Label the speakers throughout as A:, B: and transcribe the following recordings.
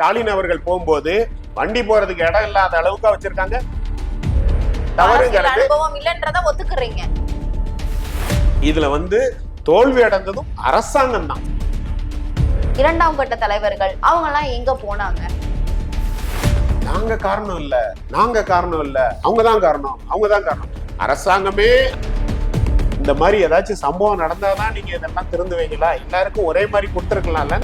A: ஸ்டாலின் அவர்கள் போகும்போது வண்டி போறதுக்கு இடம் இல்லாத அளவுக்கு வச்சிருக்காங்க. தவறுங்கிறது
B: அனுபவம் இல்லைன்றத ஒத்துக்குறீங்க.
A: இதுல வந்து தோல்வி அடைந்ததும் அரசாங்கம் தான்.
B: இரண்டாம் கட்ட தலைவர்கள் அவங்க எல்லாம் எங்க போனாங்க?
A: நாங்க காரணம் இல்ல. நாங்க காரணம் இல்ல. அவங்க தான் காரணம். அவங்க தான் காரணம். அரசாங்கமே இந்த மாதிரி ஏதாச்சும் சம்பவம் நடந்தாதான் நீங்க இதெல்லாம் திருந்துவீங்களா? எல்லாருக்கும் ஒரே மாதிரி கொடுத்துருக்கலாம்ல.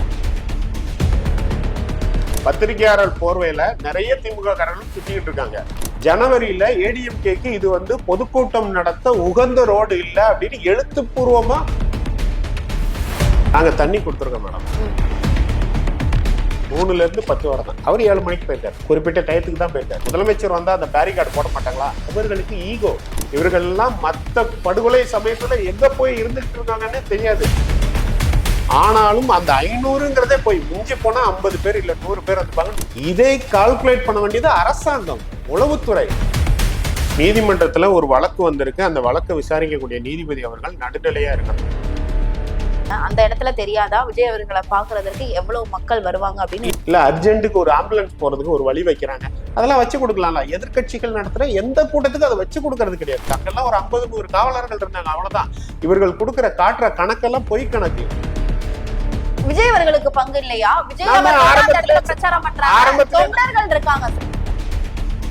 A: பத்திரிகையாளர் போர்வையில நிறைய திமுக காரர்கள் சுத்திக்கிட்டு இருக்காங்க. ஜனவரியில ஏடிஎம்கேக்கு இது வந்து பொதுக்கூட்டம் நடத்த உகந்த ரோடு இல்ல அப்படின்னு எழுத்துப்பூர்வமா நாங்க தண்ணி கொடுத்துருக்கோம் மேடம். மூணுல இருந்து பத்து வரை தான். அவர் ஏழு மணிக்கு போயிருக்காரு. குறிப்பிட்ட டயத்துக்கு தான் போயிருக்காரு. முதலமைச்சர் வந்தா அந்த பேரிகார்டு போட மாட்டாங்களா? இவர்களுக்கு ஈகோ இவர்கள் எல்லாம் மத்த படுகொலை சமயத்துல எங்க போய் இருந்துட்டு இருக்காங்கன்னே தெரியாது. ஆனாலும் அந்த ஐநூறுங்கிறதே போய் மிஞ்சி போனா ஐம்பது பேர் இல்ல நூறு பேர் இருப்பாங்க இதை கால்குலேட் பண்ண வேண்டியது அரசாங்கம் உளவுத்துறை. நீதிமன்றத்துல ஒரு வழக்கு வந்திருக்கு. அந்த வழக்கை விசாரிக்கக்கூடிய நீதிபதி அவர்கள் நடுநிலையா இருக்கணும்
B: அந்த இடத்துல தெரியாதா? விஜய் அவர்களை பாக்குறதற்கு எவ்வளவு மக்கள் வருவாங்க அப்படின்னு?
A: இல்ல அர்ஜென்ட்டுக்கு ஒரு ஆம்புலன்ஸ் போறதுக்கு ஒரு வழி வைக்கிறாங்க. அதெல்லாம் வச்சு கொடுக்கலாம்ல. எதிர்க்கட்சிகள் நடத்துற எந்த கூட்டத்துக்கு அதை வச்சு கொடுக்கறது கிடையாது. அங்கெல்லாம் ஒரு ஐம்பது நூறு காவலர்கள் இருந்தாங்க. அவ்வளவுதான். இவர்கள் கொடுக்கிற காட்டுற கணக்கெல்லாம் பொய் கணக்கு.
B: விஜய் அவர்களுக்கு பங்கு இல்லையா? விஜய் அவர்கள் பிரச்சாரம் பண்றாங்க. தொண்டர்கள் இருக்காங்க.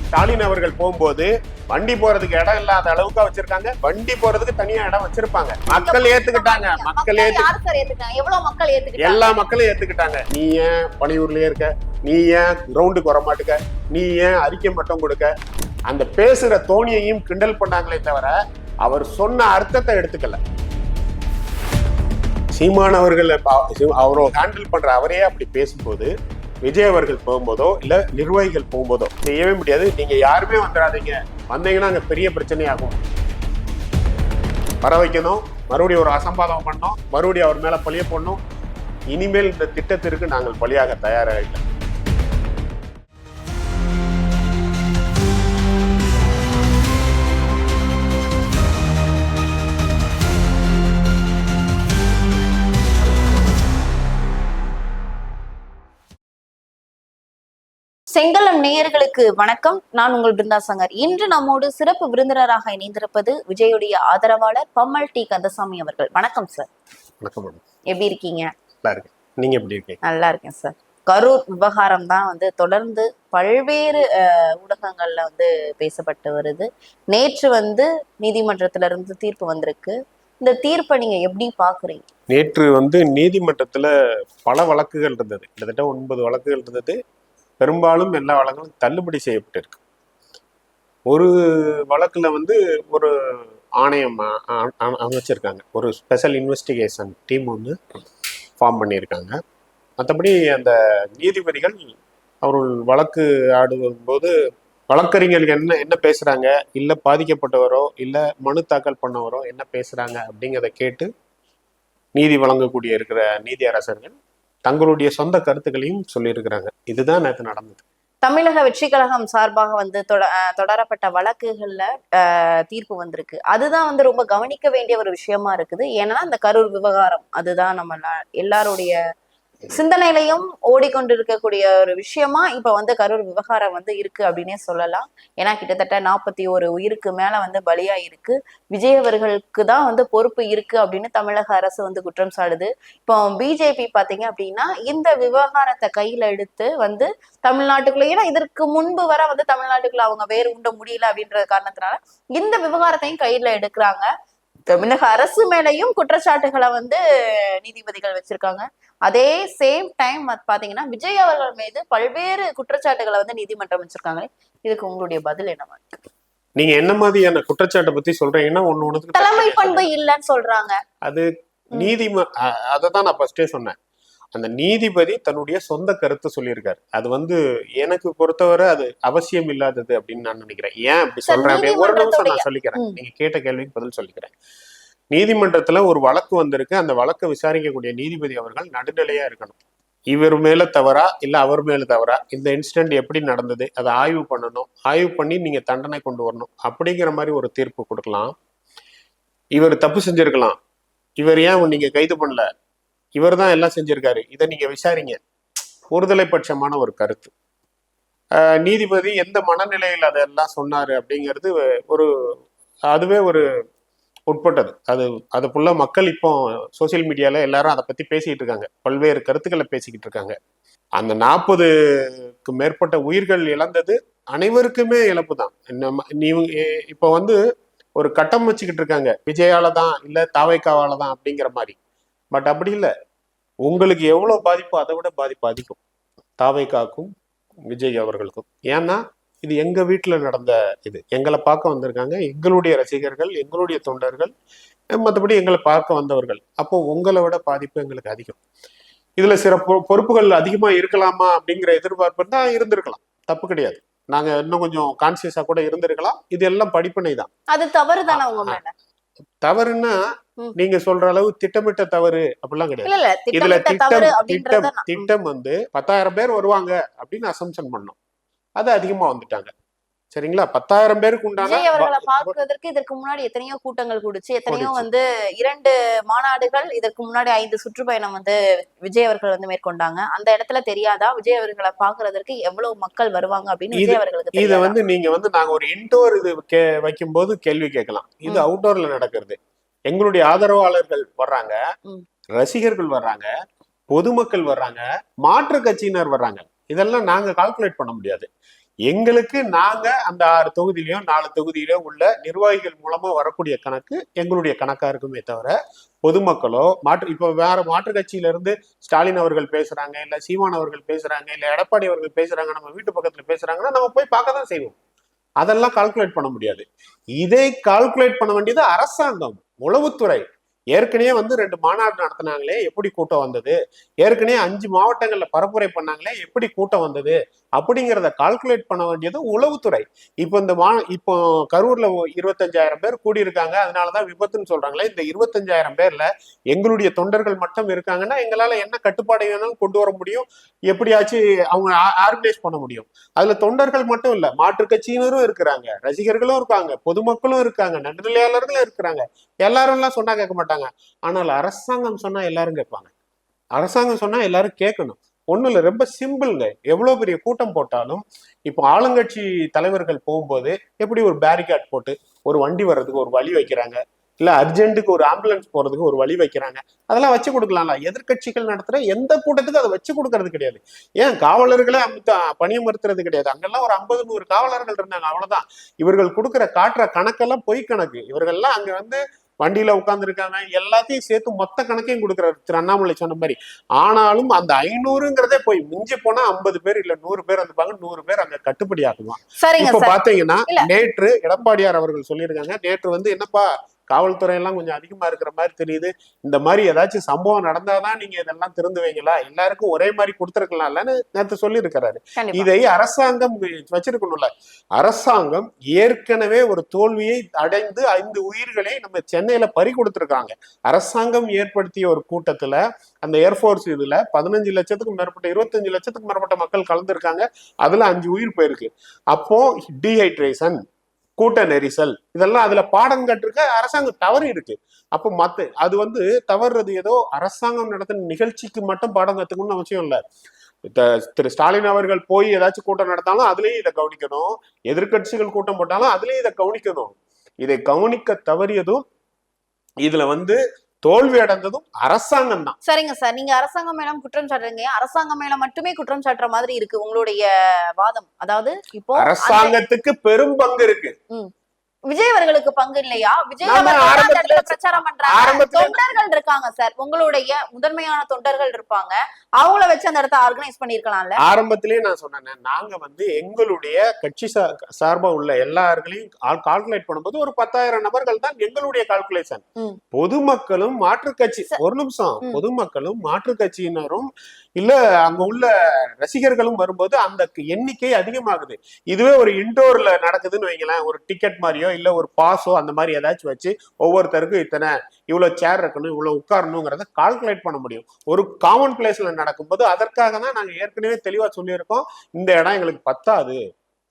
A: ஸ்டாலின் அவர்கள் போகும்போது வண்டி போறதுக்கு இடம் இல்லாத அளவுக்கு வச்சிருக்காங்க. வண்டி போறதுக்கு தனியா இடம் வச்சிருப்பாங்க. மக்கள் ஏத்துக்கிட்டாங்க. மக்கள்
B: ஏத்துக்கிட்டாங்க?
A: எல்லா மக்களும் ஏத்துக்கிட்டாங்க. நீ ஏன் பணியூர்லயே இருக்க? நீ ஏன் கிரவுண்டுக்கு வர மாட்டுக்க நீ ஏன் அறிக்கை மட்டும் கொடுக்க? அந்த பேசுற தோணியையும் கிண்டல் பண்ணாங்களே தவிர அவர் சொன்ன அர்த்தத்தை எடுத்துக்கல. சீமான் அவர்கள் அவரை ஹேண்டில் பண்ற அவரே அப்படி பேசும்போது விஜய் அவர்கள் போகும்போதோ இல்ல நிர்வாகிகள் போகும்போதோ செய்யவே முடியாது. நீங்க யாருமே வந்துடாதீங்க. வந்தீங்கன்னா அங்க பெரிய பிரச்சனையாகும். வர வைக்கணும். மறுபடியும் ஒரு அசம்பாதம் பண்ணோம் மறுபடியும் அவர் மேல பழிய போடணும். இனிமேல் இந்த திட்டத்திற்கு நாங்கள் பலியாக தயாராக இல்லை
B: செங்கலம் நேயர்களுக்கு வணக்கம். நான் உங்கள் பிருந்தா சங்கர் இன்று நம்மோடு சிறப்பு விருந்தினராக இணைந்திருப்பது விஜயுடைய ஆதரவாளர் பம்மல் டி கந்தசாமி அவர்கள். வணக்கம் சார்
A: வணக்கம்
B: எப்படி இருக்கீங்க?
A: நல்லா இருக்கு நீங்க எப்படி இருக்கீங்க?
B: நல்லா இருக்கேன் சார் கரூர் விவகாரம் தான் வந்து தொடர்ந்து பல்வேறு ஊடகங்கள்ல வந்து பேசப்பட்டு வருது. நேற்று வந்து நீதிமன்றத்துல இருந்து தீர்ப்பு வந்திருக்கு. இந்த தீர்ப்பை நீங்க எப்படி பாக்குறீங்க
A: நேற்று வந்து நீதிமன்றத்துல பல வழக்குகள் இருந்தது. கிட்டத்தட்ட ஒன்பது வழக்குகள் இருந்தது. பெரும்பாலும் எல்லா வழக்குகளும் தள்ளுபடி செய்யப்பட்டிருக்கு. ஒரு வழக்குல வந்து ஒரு ஆணையம் அமைச்சிருக்காங்க. ஒரு ஸ்பெஷல் இன்வெஸ்டிகேஷன் டீம் ஒன்று ஃபார்ம் பண்ணியிருக்காங்க. மற்றபடி அந்த நீதிபதிகள் அவர்கள் வழக்கு ஆடுவதும் போது வழக்கறிஞர்கள் என்ன என்ன பேசுறாங்க? இல்ல பாதிக்கப்பட்டவரோ இல்ல மனு தாக்கல் பண்ணவரோ என்ன பேசுறாங்க அப்படிங்கிறத கேட்டு நீதி வழங்கக்கூடிய இருக்கிற நீதி அரசர்கள் தங்களுடைய சொந்த கருத்துக்களையும் சொல்லியிருக்கிறாங்க. இதுதான் நேற்று நடந்தது.
B: தமிழக வெற்றி கழகம் சார்பாக வந்து தொட- தொடரப்பட்ட வழக்குகள்ல தீர்ப்பு வந்திருக்கு. அதுதான் வந்து ரொம்ப கவனிக்க வேண்டிய ஒரு விஷயமா இருக்குது. ஏன்னா அந்த கரூர் விவகாரம் அதுதான் நம்ம எல்லாருடைய சிந்தனையிலையும் ஓடிக்கொண்டிருக்கக்கூடிய ஒரு விஷயமா இப்ப வந்து கரூர் விவகாரம் வந்து இருக்கு அப்படின்னே சொல்லலாம். ஏன்னா கிட்டத்தட்ட நாற்பத்தி ஒரு உயிருக்கு மேல வந்து பலியா இருக்கு விஜய் அவர்களுக்கு தான் வந்து பொறுப்பு இருக்கு அப்படின்னு தமிழக அரசு வந்து குற்றம் சாடுது. இப்போ பிஜேபி பாத்தீங்க அப்படின்னா இந்த விவகாரத்தை கையில எடுத்து வந்து தமிழ்நாட்டுக்குள்ள ஏன்னா இதற்கு முன்பு வர வந்து தமிழ்நாட்டுக்குள்ள அவங்க வேறு உண்ட முடியல அப்படின்ற காரணத்தினால இந்த விவகாரத்தையும் கையில எடுக்கிறாங்க. தமிழக அரசு மேலையும் குற்றச்சாட்டுகளை வந்து நீதிபதிகள் வச்சிருக்காங்க. அதே சேம் டைம் பாத்தீங்கன்னா விஜய் அவர்கள் மீது பல்வேறு குற்றச்சாட்டுகளை வந்து நீதிமன்றம் வச்சிருக்காங்க இதுக்கு உங்களுடைய பதில் என்னவா இருக்கு?
A: நீங்க என்ன மாதிரியான குற்றச்சாட்டை பத்தி சொல்றீங்கன்னா ஒண்ணு ஒண்ணுக்கு
B: தலைமை பண்பு இல்லைன்னு சொல்றாங்க.
A: அது நீதிம அதை தான் நான் ஃபர்ஸ்டே சொன்னேன். அந்த நீதிபதி தன்னுடைய சொந்த கருத்தை சொல்லியிருக்காரு. அது வந்து எனக்கு பொறுத்தவரை அது அவசியம் இல்லாதது அப்படின்னு நான் நினைக்கிறேன். ஏன் அப்படி சொல்றேன் ஒரு நிமிஷம் நான் சொல்லிக்கிறேன். நீங்க கேட்ட கேள்விக்கு பதில் சொல்லிக்கிறேன். நீதிமன்றத்துல ஒரு வழக்கு வந்திருக்கு. அந்த வழக்கை விசாரிக்கக்கூடிய நீதிபதி அவர்கள் நடுநிலையா இருக்கணும். இவர் மேல தவறா இல்ல அவர் மேல தவறா? இந்த இன்சிடென்ட் எப்படி நடந்தது? அதை ஆய்வு பண்ணணும். ஆய்வு பண்ணி நீங்க தண்டனை கொண்டு வரணும். அப்படிங்கிற மாதிரி ஒரு தீர்ப்பு கொடுக்கலாம். இவர் தப்பு செஞ்சிருக்கலாம். இவர் ஏன் நீங்க கைது பண்ணல? இவர் தான் எல்லாம் செஞ்சிருக்காரு. இதை நீங்க விசாரிங்க. ஒருதலை பட்சமான ஒரு கருத்து. ஆஹ் நீதிபதி எந்த மனநிலையில் அதெல்லாம் சொன்னாரு அப்படிங்கிறது ஒரு அதுவே ஒரு உட்பட்டது. அது அது ஃபுல்லாக மக்கள் இப்போ சோசியல் மீடியால எல்லாரும் அதை பத்தி பேசிக்கிட்டு இருக்காங்க. பல்வேறு கருத்துக்களை பேசிக்கிட்டு இருக்காங்க. அந்த நாற்பதுக்கு மேற்பட்ட உயிர்கள் இழந்தது அனைவருக்குமே இழப்பு தான் நீ இப்போ வந்து ஒரு கட்டம் வச்சுக்கிட்டு இருக்காங்க. விஜயால தான் இல்ல தாவைக்காவால தான் அப்படிங்கிற மாதிரி. பட் அப்படி இல்லை. உங்களுக்கு எவ்வளவு பாதிப்போ அதை விட பாதிப்பு அதிகம். தாவைக்காக்கும் விஜய் அவர்களுக்கும். ஏன்னா இது எங்க வீட்டுல நடந்த இது. எங்களை பார்க்க வந்திருக்காங்க. எங்களுடைய ரசிகர்கள் எங்களுடைய தொண்டர்கள் மற்றபடி எங்களை பார்க்க வந்தவர்கள். அப்போ உங்களை விட பாதிப்பு எங்களுக்கு அதிகம். இதுல சில பொறுப்புகள் அதிகமா இருக்கலாமா அப்படிங்கிற எதிர்பார்ப்பு தான் இருந்திருக்கலாம். தப்பு கிடையாது. நாங்க இன்னும் கொஞ்சம் கான்சியஸா கூட இருந்திருக்கலாம். இது எல்லாம் படிப்பினை தான்.
B: அது தவறு தானே உங்க
A: தவறுன்னா. நீங்க சொல்ற அளவு திட்டமிட்ட தவறு அப்படிலாம் கிடையாது. இதுல திட்டம் திட்டம் திட்டம் வந்து பத்தாயிரம் பேர் வருவாங்க அப்படின்னு அசம்ஷன் பண்ணோம். அது அதிகமா வந்துட்டாங்க சரிங்களா பத்தாயிரம் பேருக்கு உண்டான
B: அவர்களை
A: ப-
B: பார்ப்பதற்கு இதற்கு முன்னாடி எத்தனையோ கூட்டங்கள் கூடுச்சு எத்தனையோ. வந்து இரண்டு மாநாடுகள் இதற்கு முன்னாடி ஐந்து சுற்றுப்பயணம் வந்து விஜய் அவர்கள் வந்து மேற்கொண்டாங்க அந்த இடத்துல தெரியாதா விஜய் அவர்களை பாக்குறதற்கு எவ்வளவு மக்கள் வருவாங்க அப்படின்னு விஜய் அவர்களுக்கு
A: இத? வந்து நீங்க வந்து நாங்க ஒரு இன்டோர் இது கே வைக்கும்போது கேள்வி கேட்கலாம் இது. அவுட்டோர்ல நடக்கிறது எங்களுடைய ஆதரவாளர்கள் வர்றாங்க. ரசிகர்கள் வர்றாங்க பொதுமக்கள் வர்றாங்க மாற்று கட்சியினர் வர்றாங்க இதெல்லாம் நாங்க கால்குலேட் பண்ண முடியாது. எங்களுக்கு நாங்க அந்த ஆறு தொகுதியிலையும் நாலு தொகுதியிலோ உள்ள நிர்வாகிகள் மூலமா வரக்கூடிய கணக்கு எங்களுடைய கணக்கா இருக்குமே தவிர பொதுமக்களோ மாற்று இப்போ வேற மாற்று கட்சியில இருந்து ஸ்டாலின் அவர்கள் பேசுறாங்க இல்ல சீமான் அவர்கள் பேசுறாங்க இல்ல எடப்பாடி அவர்கள் பேசுறாங்க நம்ம வீட்டு பக்கத்துல பேசுறாங்கன்னா நம்ம போய் பார்க்க தான் செய்வோம். அதெல்லாம் கால்குலேட் பண்ண முடியாது. இதை கால்குலேட் பண்ண வேண்டியது அரசாங்கம் உளவுத்துறை. ஏற்கனவே வந்து ரெண்டு மாநாடு நடத்தினாங்களே எப்படி கூட்டம் வந்தது? ஏற்கனவே அஞ்சு மாவட்டங்களில் பரப்புரை பண்ணாங்களே எப்படி கூட்டம் வந்தது? அப்படிங்கிறத கால்குலேட் பண்ண வேண்டியது உளவுத்துறை. இப்போ இந்த மா இப்போ கரூர்ல இருபத்தஞ்சாயிரம் பேர் கூடியிருக்காங்க. அதனாலதான் விபத்துன்னு சொல்றாங்களே. இந்த இருபத்தஞ்சாயிரம் பேர்ல எங்களுடைய தொண்டர்கள் மட்டும் இருக்காங்கன்னா எங்களால என்ன கட்டுப்பாடு வேணாலும் கொண்டு வர முடியும்? எப்படியாச்சும் அவங்க ஆர்கனைஸ் பண்ண முடியும்? அதுல தொண்டர்கள் மட்டும் இல்ல மாற்றுக் கட்சியினரும் இருக்கிறாங்க. ரசிகர்களும் இருக்காங்க. பொதுமக்களும் இருக்காங்க. நடுநிலையாளர்களும் இருக்கிறாங்க. எல்லாரும் எல்லாம் சொன்னா கேட்க மாட்டாங்க. ஆனால் அரசாங்கம் சொன்னா எல்லாரும் கேட்பாங்க. அரசாங்கம் சொன்னா எல்லாரும் கேட்கணும். ஒன்றும் இல்லை ரொம்ப சிம்பிள்ங்க எவ்வளோ பெரிய கூட்டம் போட்டாலும் இப்போ ஆளுங்கட்சி தலைவர்கள் போகும்போது எப்படி ஒரு பேரிகார்ட் போட்டு ஒரு வண்டி வர்றதுக்கு ஒரு வழி வைக்கிறாங்க? இல்லை அர்ஜென்ட்டுக்கு ஒரு ஆம்புலன்ஸ் போகிறதுக்கு ஒரு வழி வைக்கிறாங்க? அதெல்லாம் வச்சு கொடுக்கலாம்ல. எதிர்க்கட்சிகள் நடத்துகிற எந்த கூட்டத்துக்கும் அதை வச்சு கொடுக்கறது கிடையாது. ஏன் காவலர்களே அமுத்த பணியமர்த்துறது கிடையாது. அங்கெல்லாம் ஒரு ஐம்பது நூறு காவலர்கள் இருந்தாங்க அவ்வளோதான் இவர்கள் கொடுக்குற காட்டுற கணக்கெல்லாம் பொய் கணக்கு இவர்கள்லாம் அங்கே வந்து வண்டியில உட்கார்ந்துருக்காங்க. எல்லாத்தையும் சேர்த்து மொத்த கணக்கையும் கொடுக்குறாரு. திரு அண்ணாமலை சொன்ன மாதிரி. ஆனாலும் அந்த ஐநூறுங்கிறதே போய் மிஞ்சி போனா ஐம்பது பேர் இல்ல நூறு பேர் வந்துப்பாங்க. நூறு பேர் அங்க கட்டுப்படி ஆகுமா? இப்ப பாத்தீங்கன்னா. நேற்று எடப்பாடியார் அவர்கள் சொல்லியிருக்காங்க. நேற்று வந்து என்னப்பா காவல்துறை எல்லாம் கொஞ்சம் அதிகமா இருக்கிற மாதிரி தெரியுது. இந்த மாதிரி ஏதாச்சும் சம்பவம் நடந்தாதான் நீங்க இதெல்லாம் திருந்துவீங்களா? எல்லாருக்கும் ஒரே மாதிரி கொடுத்துருக்கலாம்லன்னு நேற்று சொல்லியிருக்கிறாரு. இதை அரசாங்கம் வச்சிருக்கணும்ல. அரசாங்கம் ஏற்கனவே ஒரு தோல்வியை அடைந்து ஐந்து உயிர்களை நம்ம சென்னையில பறி கொடுத்துருக்காங்க. அரசாங்கம் ஏற்படுத்திய ஒரு கூட்டத்துல அந்த ஏர்ஃபோர்ஸ் இதுல பதினஞ்சு லட்சத்துக்கும் மேற்பட்ட இருபத்தஞ்சு லட்சத்துக்கும் மேற்பட்ட மக்கள் கலந்துருக்காங்க. அதுல அஞ்சு உயிர் போயிருக்கு. அப்போ டீஹைட்ரேஷன் கூட்ட நெரிசல் இதெல்லாம் அதுல பாடம் கட்டிருக்க அரசாங்கம் தவறு இருக்கு. அப்போ மத்த அது வந்து தவறுறது ஏதோ அரசாங்கம் நடத்தின நிகழ்ச்சிக்கு மட்டும் பாடம் கத்துக்கணும்னு அவசியம் இல்லை. திரு ஸ்டாலின் அவர்கள் போய் ஏதாச்சும் கூட்டம் நடத்தாலும் அதுலயும் இதை கவனிக்கணும். எதிர்க்கட்சிகள் கூட்டம் போட்டாலும் அதுலயும் இதை கவனிக்கணும். இதை கவனிக்க தவறியதும் இதுல வந்து தோல்வி அடைந்ததும் அரசாங்கம் தான்.
B: சரிங்க சார். நீங்க அரசாங்கம் மேல குற்றம் சாட்டுறீங்க. அரசாங்கம் மேல மட்டுமே குற்றம் சாட்டுற மாதிரி இருக்கு உங்களுடைய வாதம். அதாவது இப்போ
A: அரசாங்கத்துக்கு பெரும் பங்கு இருக்கு.
B: விஜய் அவர்களுக்கு பங்கு இல்லையா? விஜய் அவர்கள் பிரச்சாரம் பண்றாங்க. தொண்டர்கள் இருக்காங்க சார். உங்களுடைய முதன்மையான தொண்டர்கள் இருப்பாங்க. அவங்கள வச்சு அந்த இடத்த ஆர்கனைஸ் பண்ணிருக்கலாம்ல
A: ஆரம்பத்திலேயே நான் சொன்னேன் நாங்க வந்து எங்களுடைய கட்சி சார்பா உள்ள எல்லார்களையும் கால்குலேட் பண்ணும்போது ஒரு பத்தாயிரம் நபர்கள் தான் எங்களுடைய கால்குலேஷன். பொதுமக்களும் மாற்றுக் கட்சி ஒரு நிமிஷம். பொதுமக்களும் மாற்றுக் கட்சியினரும் இல்ல அங்க உள்ள ரசிகர்களும் வரும்போது அந்த எண்ணிக்கை அதிகமாகுது. இதுவே ஒரு இன்டோர்ல நடக்குதுன்னு வைங்களேன். ஒரு டிக்கெட் மாதிரியோ இல்ல ஒரு பாஸோ அந்த மாதிரி ஏதாச்சும் வச்சு ஒவ்வொருத்தருக்கும் இத்தனை இவ்வளவு சேர் இருக்கணும் இவ்வளவு உட்காரணுங்கிறத கால்குலேட் பண்ண முடியும். ஒரு காமன் பிளேஸ்ல நடக்கும்போது அதற்காக தான் நாங்க ஏற்கனவே தெளிவா சொல்லியிருக்கோம். இந்த இடம் எங்களுக்கு பத்தாது.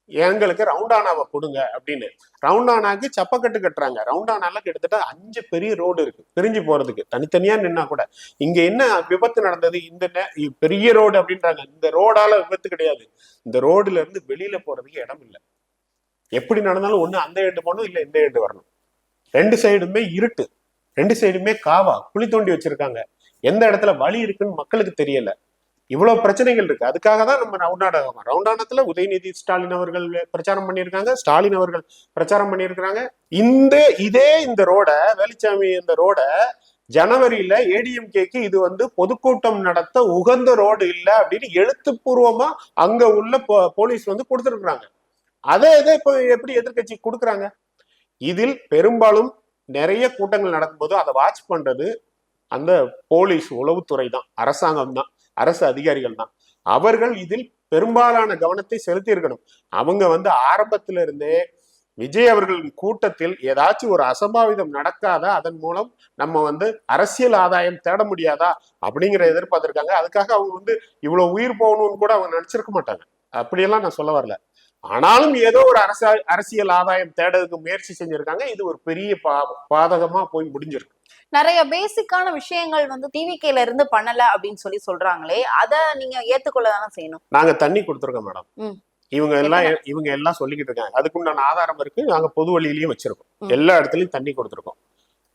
A: எங்களுக்கு ரவுண்டானாவை கொடுங்க அப்படின்னு. ரவுண்டானாக்கு சப்பக்கட்டு கட்டுறாங்க. ரவுண்டானால கிட்டத்தட்ட அஞ்சு பெரிய ரோடு இருக்கு. பிரிஞ்சு போறதுக்கு. தனித்தனியா நின்னா கூட. இங்க என்ன விபத்து நடந்தது? இந்த பெரிய ரோடு அப்படின்றாங்க. இந்த ரோடால விபத்து கிடையாது. இந்த ரோடுல இருந்து வெளியில போறதுக்கு இடம் இல்லை. எப்படி நடந்தாலும் ஒண்ணு அந்த எண்டு போகணும் இல்ல இந்த எண்டு வரணும். ரெண்டு சைடுமே இருட்டு. ரெண்டு சைடுமே காவா. குழி தோண்டி வச்சிருக்காங்க. எந்த இடத்துல வழி இருக்குன்னு மக்களுக்கு தெரியல. இவ்வளவு பிரச்சனைகள் இருக்கு. அதுக்காக தான் நம்ம ரவுண்டானம் ரவுண்டானத்துல உதயநிதி ஸ்டாலின் அவர்கள் பிரச்சாரம் பண்ணியிருக்காங்க. ஸ்டாலின் அவர்கள் பிரச்சாரம் பண்ணியிருக்கிறாங்க. இந்த இதே இந்த ரோட வேலுச்சாமி இந்த ரோட ஜனவரியில ஏடிஎம்கேக்கு இது வந்து பொதுக்கூட்டம் நடத்த உகந்த ரோடு இல்ல அப்படின்னு எழுத்துப்பூர்வமா அங்க உள்ள போ- போலீஸ் வந்து கொடுத்துருக்குறாங்க. அதே இதை இப்போ எப்படி எதிர்க்கட்சி கொடுக்குறாங்க? இதில் பெரும்பாலும் நிறைய கூட்டங்கள் நடக்கும்போது அதை வாட்ச் பண்றது அந்த போலீஸ் உளவுத்துறை தான். அரசாங்கம் தான். அரசு அதிகாரிகள் தான் அவர்கள் இதில் பெரும்பாலான கவனத்தை செலுத்தி இருக்கணும் அவங்க வந்து ஆரம்பத்துல இருந்தே விஜய் அவர்களின் கூட்டத்தில் ஏதாச்சும் ஒரு அசம்பாவிதம் நடக்காதா? அதன் மூலம் நம்ம வந்து அரசியல் ஆதாயம் தேட முடியாதா? அப்படிங்கிற எதிர்பார்த்திருக்காங்க. அதுக்காக அவங்க வந்து இவ்வளவு உயிர் போகணும்னு கூட அவங்க நினைச்சிருக்க மாட்டாங்க. அப்படியெல்லாம் நான் சொல்ல வரல. ஆனாலும் ஏதோ ஒரு அரச அரசியல் ஆதாயம் தேடதுக்கு முயற்சி செஞ்சிருக்காங்க. இது ஒரு பெரிய பா பாதகமா போய் முடிஞ்சிருக்கு.
B: நிறைய பேசிக்கான விஷயங்கள் வந்து டிவிகேல இருந்து பண்ணல அப்படின்னு சொல்லி சொல்றாங்களே அத நீங்க ஏத்துக்கொள்ள தானே செய்யணும்?
A: நாங்க தண்ணி கொடுத்துருக்கோம் மேடம். இவங்க எல்லாம் இவங்க எல்லாம் சொல்லிக்கிட்டு இருக்காங்க. அதுக்குண்டான ஆதாரம் இருக்கு. நாங்க பொது வழியிலயும் வச்சிருக்கோம். எல்லா இடத்துலயும் தண்ணி கொடுத்துருக்கோம்.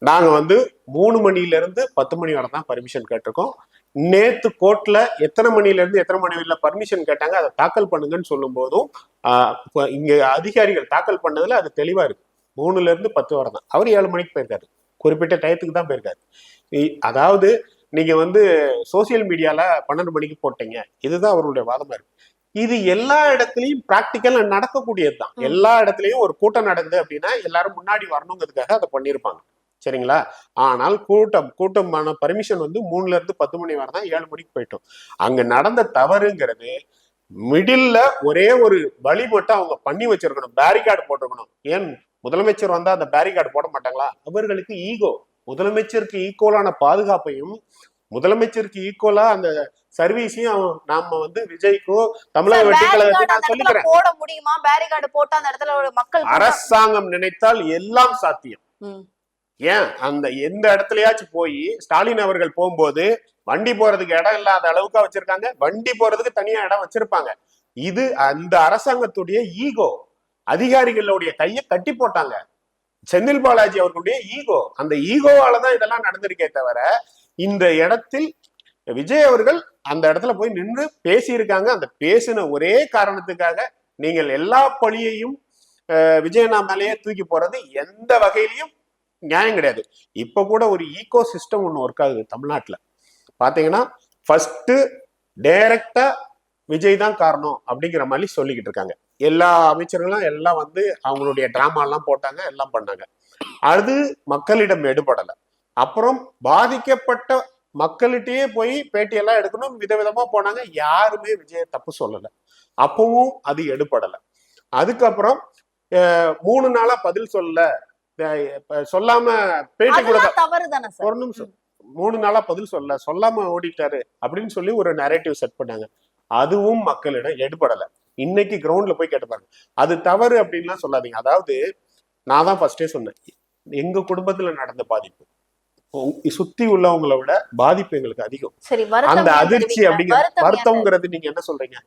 A: நாங்க வந்து மூணு மணில இருந்து பத்து மணி வரை தான் பர்மிஷன் கேட்டிருக்கோம். நேத்து கோர்ட்ல எத்தனை மணில இருந்து எத்தனை மணி வரையில பர்மிஷன் கேட்டாங்க அதை தாக்கல் பண்ணுங்கன்னு சொல்லும் போதும் இங்க அதிகாரிகள் தாக்கல் பண்ணதுல அது தெளிவா இருக்கு. மூணுல இருந்து பத்து வரை தான். அவர் ஏழு மணிக்கு போயிருக்காரு. குறிப்பிட்ட டயத்துக்கு தான் போயிருக்காரு. அதாவது நீங்க வந்து சோசியல் மீடியால பன்னெண்டு மணிக்கு போட்டீங்க. இதுதான் அவருடைய வாதமா இருக்கு. இது எல்லா இடத்துலயும் பிராக்டிக்கல் நடக்கக்கூடியதுதான். எல்லா இடத்துலயும் ஒரு கூட்டம் நடக்குது அப்படின்னா எல்லாரும் முன்னாடி வரணுங்கிறதுக்காக அதை பண்ணியிருப்பாங்க. சரிங்களா? ஆனால் கூட்டம் கூட்டமான பர்மிஷன் வந்து மூணுல இருந்து பத்து மணி வரை தான் ஏழு மணிக்கு போயிட்டோம். அங்க நடந்த தவறுங்கிறது மிடில்ல ஒரே ஒரு வழி மட்டும் அவங்க பண்ணி வச்சிருக்கணும். பேரிகார்டு போட்டிருக்கணும். ஏன் முதலமைச்சர் வந்தா அந்த பேரிகார்டு போட மாட்டாங்களா? அவர்களுக்கு ஈகோ முதலமைச்சருக்கு ஈக்குவலான பாதுகாப்பையும் முதலமைச்சருக்கு ஈக்குவலா அந்த சர்வீஸையும் நாம வந்து விஜய்க்கோ தமிழக வெற்றி கழகத்துக்கு நான் சொல்லிக்கிறேன்.
B: போட முடியுமா? பேரிகார்டு போட்டு அந்த இடத்துல ஒரு மக்கள்
A: அரசாங்கம் நினைத்தால் எல்லாம் சாத்தியம். ஏன்? அந்த எந்த இடத்துலயாச்சும் போய் ஸ்டாலின் அவர்கள் போகும்போது வண்டி போறதுக்கு இடம் இல்லாத அளவுக்கு வச்சிருக்காங்க. வண்டி போறதுக்கு தனியா இடம் வச்சிருப்பாங்க. இது அந்த அரசாங்கத்துடைய ஈகோ அதிகாரிகளுடைய கையை கட்டி போட்டாங்க. செந்தில் பாலாஜி அவர்களுடைய ஈகோ. அந்த ஈகோவால தான் இதெல்லாம் நடந்திருக்கே தவிர இந்த இடத்தில் விஜய் அவர்கள் அந்த இடத்துல போய் நின்று பேசியிருக்காங்க. அந்த பேசின ஒரே காரணத்துக்காக நீங்கள் எல்லா பழியையும் விஜயனா மேலேயே தூக்கி போறது எந்த வகையிலையும் நியாயம் கிடையாது. இப்ப கூட ஒரு ஈகோ சிஸ்டம் ஒன்று ஒர்க் ஆகுது தமிழ்நாட்டில். பாத்தீங்கன்னா ஃபர்ஸ்ட் டைரக்டா விஜய் தான் காரணம் அப்படிங்கிற மாதிரி சொல்லிக்கிட்டு இருக்காங்க. எல்லா அமைச்சர்களும் எல்லாம் வந்து அவங்களுடைய டிராமா எல்லாம் போட்டாங்க எல்லாம் பண்ணாங்க. அது மக்களிடம் எடுபடல. அப்புறம் பாதிக்கப்பட்ட மக்கள்கிட்டயே போய் பேட்டியெல்லாம் எடுக்கணும். விதவிதமா போனாங்க. யாருமே விஜய தப்பு சொல்லல. அப்பவும் அது எடுபடல. அதுக்கப்புறம் மூணு நாளா பதில் சொல்லல. சொல்லாம பேட்டி கொடுக்க ஒரு நிமிஷம். மூணு நாளா பதில் சொல்லல. சொல்லாம ஓடிட்டாரு அப்படின்னு சொல்லி ஒரு நரேட்டிவ் செட் பண்ணாங்க. அதுவும் மக்களிடம் எடுபடல. இன்னைக்கு கிரவுண்ட்ல போய் கேட்டு பாருங்க அது தவறு அப்படின்லாம் சொல்லாதீங்க. அதாவது நான் தான் ஃபர்ஸ்டே சொன்னேன். எங்க குடும்பத்துல நடந்த பாதிப்பு. சுத்தி உள்ளவங்களை விட பாதிப்பு எங்களுக்கு அதிகம். அந்த அதிர்ச்சி? அப்படிங்கிற வருத்தம்ங்கிறது நீங்க என்ன சொல்றீங்க.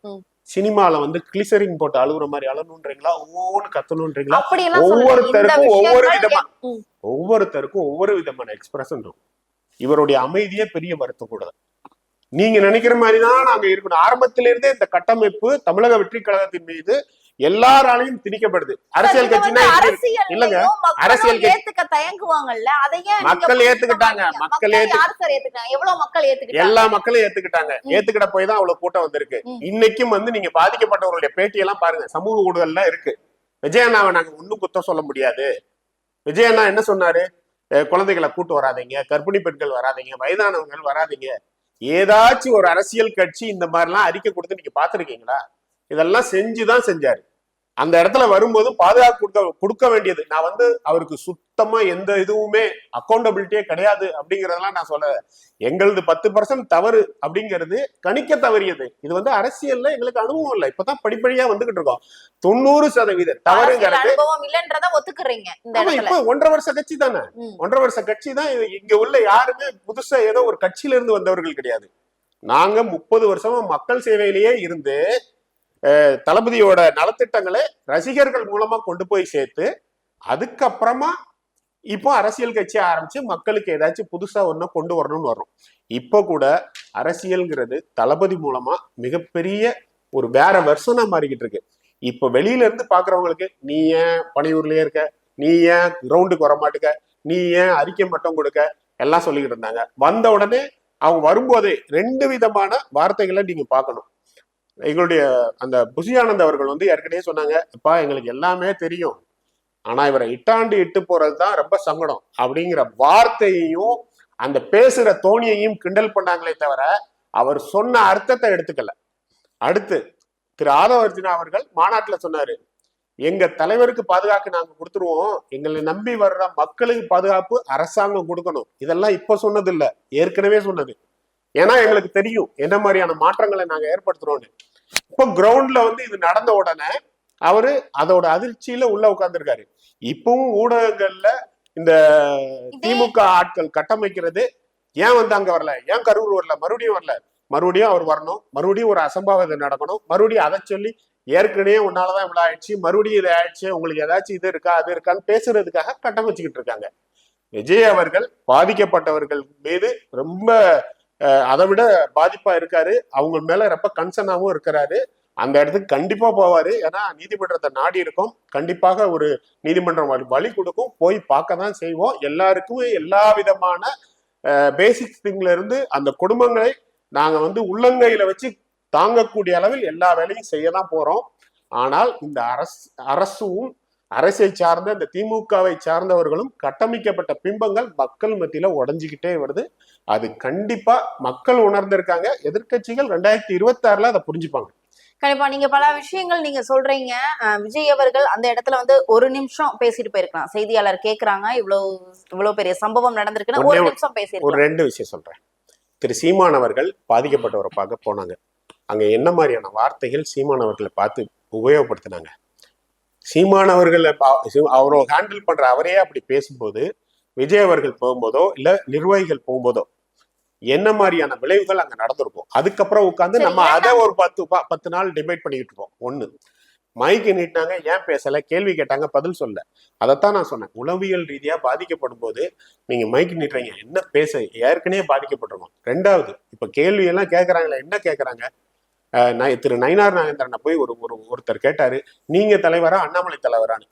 A: சினிமால வந்து கிளிசரின் போட்டு அழுகுற மாதிரி அழணுன்றீங்களா? ஒவ்வொன்னு கத்தணுன்றீங்களா? ஒவ்வொருத்தருக்கும் ஒவ்வொரு விதமா. ஒவ்வொருத்தருக்கும் ஒவ்வொரு விதமான எக்ஸ்பிரஷன் இருக்கும். இவருடைய அமைதியே பெரிய வருத்தம் கூட. நீங்க நினைக்கிற மாதிரிதான் நாங்க இருக்கணும். ஆரம்பத்திலிருந்தே இந்த கட்டமைப்பு தமிழக வெற்றி கழகத்தின் மீது எல்லாராலையும் திணிக்கப்படுது. அரசியல் கட்சினா. இல்லங்க, அரசியல்
B: ஏத்துக்க தயங்குவாங்கல்ல
A: மக்கள் ஏத்துக்கிட்டாங்க? மக்கள்
B: எவ்வளவு மக்கள் ஏத்துக்கிட்டாங்க?
A: எல்லா மக்களும் ஏத்துக்கிட்டாங்க. ஏத்துக்கிட்ட போய் தான் அவ்வளவு கூட்டம் வந்திருக்கு. இன்னைக்கும் வந்து நீங்க பாதிக்கப்பட்டவர்களுடைய பேட்டியெல்லாம் பாருங்க. சமூக ஊடகம்ல இருக்கு. விஜயண்ணாவை நாங்க ஒண்ணும் குத்தம் சொல்ல முடியாது. விஜயண்ணா என்ன சொன்னாரு? குழந்தைகளை கூட்டு வராதீங்க. கர்ப்பிணி பெண்கள் வராதீங்க. வயதானவங்கள் வராதீங்க. ஏதாச்சும் ஒரு அரசியல் கட்சி இந்த மாதிரிலாம் அறிக்கை கொடுத்து நீங்க பாத்திருக்கீங்களா இதெல்லாம் செஞ்சுதான் செஞ்சாரு. அந்த இடத்துல வரும்போது பாதுகாப்பு கொடுக்க கொடுக்க வேண்டியது. நான் வந்து அவருக்கு சுத்தமா எந்த இதுவுமே அக்கௌண்டபிலிட்டியே கிடையாது அப்படிங்கறதெல்லாம் நான் சொல்ல எங்களது பத்து பர்சன்ட் தவறு அப்படிங்கிறது கணிக்க தவறியது. இது வந்து அரசியல்ல எங்களுக்கு அனுபவம் இல்லை. இப்பதான் படிப்படியா வந்துகிட்டு இருக்கோம். தொண்ணூறு சதவீத தவறுங்கிறது
B: ஒத்துக்குறீங்க
A: இப்ப ஒன்றரை வருஷ கட்சி தானே. ஒன்றரை வருஷ கட்சி தான் இங்க உள்ள யாருமே புதுசா ஏதோ ஒரு கட்சியில இருந்து வந்தவர்கள் கிடையாது. நாங்க முப்பது வருஷமா மக்கள் சேவையிலேயே இருந்து தளபதியோட நலத்திட்டங்களை ரசிகர்கள் மூலமா கொண்டு போய் சேர்த்து அதுக்கப்புறமா இப்போ அரசியல் கட்சி ஆரம்பிச்சு மக்களுக்கு ஏதாச்சும் புதுசா ஒன்று கொண்டு வரணும்னு வரும் இப்போ கூட அரசியல்ங்கிறது தளபதி மூலமா மிகப்பெரிய ஒரு வேற வெர்ஷனா மாறிக்கிட்டு இருக்கு. இப்போ வெளியில இருந்து பாக்குறவங்களுக்கு நீ ஏன் பனையூர்லயே இருக்க? நீ ஏன் கிரவுண்டுக்கு வர மாட்டுக்க? நீ ஏன் அறிக்கை மட்டும் கொடுக்க? எல்லாம் சொல்லிக்கிட்டு இருந்தாங்க. வந்த உடனே அவங்க வரும்போதே ரெண்டு விதமான வார்த்தைகளை நீங்க பார்க்கணும். எங்களுடைய அந்த புசியானந்த் அவர்கள் வந்து ஏற்கனவே சொன்னாங்க அப்பா எங்களுக்கு எல்லாமே தெரியும். ஆனா இவரை இட்டாண்டு இட்டு போறது தான் ரொம்ப சங்கடம். அப்படிங்கிற வார்த்தையையும் அந்த பேசுற தோணியையும் கிண்டல் பண்ணாங்களே தவிர அவர் சொன்ன அர்த்தத்தை எடுத்துக்கல. அடுத்து திரு ஆதவர்ஜுனா அவர்கள் மாநாட்டுல சொன்னாரு எங்க தலைவருக்கு பாதுகாப்பு நாங்க கொடுத்துருவோம். எங்களை நம்பி வர்ற மக்களுக்கு பாதுகாப்பு அரசாங்கம் கொடுக்கணும். இதெல்லாம் இப்ப சொன்னது இல்ல ஏற்கனவே சொன்னது. ஏன்னா எங்களுக்கு தெரியும் என்ன மாதிரியான மாற்றங்களை நாங்க ஏற்படுத்துறோம்னு. இப்போ கிரவுண்ட்ல வந்து இது நடந்த உடனே அவரு அதோட அதிர்ச்சியில உள்ள உட்கார்ந்துருக்காரு. இப்பவும் ஊடகங்கள்ல இந்த திமுக ஆட்கள் கட்டமைக்கிறது ஏன் வந்து அங்க வரல? ஏன் கரூர் வரல? மறுபடியும் வரல. மறுபடியும் அவர் வரணும். மறுபடியும் ஒரு அசம்பாவிதம் நடக்கணும். மறுபடியும் அதை சொல்லி ஏற்கனவே உன்னாலதான் இவ்வளவு ஆயிடுச்சு. மறுபடியும் இது ஆயிடுச்சு. உங்களுக்கு ஏதாச்சும் இது இருக்கா? அது இருக்கான்னு பேசுறதுக்காக கட்டமைச்சுக்கிட்டு இருக்காங்க. விஜய் அவர்கள் பாதிக்கப்பட்டவர்கள் மீது ரொம்ப அதை விட பாதிப்பா இருக்காரு. அவங்க மேல ரொம்ப கன்சர்னாவும் இருக்கிறாரு. அந்த இடத்துக்கு கண்டிப்பா போவாரு. ஏன்னா நீதிமன்றத்தை நாடி இருக்கும். கண்டிப்பாக ஒரு நீதிமன்றம் வழி- வழி கொடுக்கும். போய் பார்க்க தான் செய்வோம். எல்லாருக்குமே எல்லா விதமான பேசிக்ஸ் திங்ல இருந்து அந்த குடும்பங்களை நாங்க வந்து உள்ளங்கையில வச்சு தாங்கக்கூடிய அளவில் எல்லா வேலையும் செய்ய தான் போறோம். ஆனால் இந்த அரசு அரசும் அரசை சார்ந்த இந்த திமுகவை சார்ந்தவர்களும் கட்டமைக்கப்பட்ட பிம்பங்கள் மக்கள் மத்தியில உடஞ்சிக்கிட்டே வருது. அது கண்டிப்பா மக்கள் உணர்ந்திருக்காங்க. எதிர்க்கட்சிகள் ரெண்டாயிரத்தி இருபத்தி ஆறுல அதை புரிஞ்சுப்பாங்க.
B: கண்டிப்பா. நீங்க பல விஷயங்கள் நீங்க சொல்றீங்க. விஜய் அவர்கள் அந்த இடத்துல வந்து ஒரு நிமிஷம் பேசிட்டு போயிருக்கலாம். செய்தியாளர் கேக்குறாங்க. இவ்வளவு இவ்வளவு பெரிய சம்பவம் நடந்திருக்குன்னு ஒரு நிமிஷம்
A: ஒரு
B: பேசியிருக்கலாம்.
A: ரெண்டு விஷயம் சொல்றேன். திரு சீமான் அவர்கள் பாதிக்கப்பட்டவரை பார்க்க போனாங்க. அங்க என்ன மாதிரியான வார்த்தைகள் சீமான் அவர்களை பார்த்து உபயோகப்படுத்தினாங்க? சீமான் அவர்களை அவரை ஹேண்டில் பண்ற அவரே அப்படி பேசும்போது விஜய் அவர்கள் போகும்போதோ இல்ல நிர்வாகிகள் போகும்போதோ என்ன மாதிரியான விளைவுகள் அங்க நடந்திருக்கும்? அதுக்கப்புறம் உட்கார்ந்து
B: சரி,
A: நம்ம அதை ஒரு பத்து பத்து நாள் டிபேட் பண்ணிக்கிட்டு இருப்போம். ஒண்ணு மைக்கு நீட்டினாங்க ஏன் பேசல? கேள்வி கேட்டாங்க பதில் சொல்ல. அதைத்தான் நான் சொன்னேன். உளவியல் ரீதியா பாதிக்கப்படும் போது நீங்க மைக்கு நீட்டுறீங்க. என்ன பேச ஏற்கனவே பாதிக்கப்பட்டிருக்கோம். ரெண்டாவது இப்ப கேள்வி எல்லாம் கேட்கறாங்களே என்ன கேட்கறாங்க திரு நயினார் நாகேந்திரனை போய் ஒரு ஒரு ஒருத்தர் கேட்டாரு நீங்க தலைவரா அண்ணாமலை தலைவரான்னு?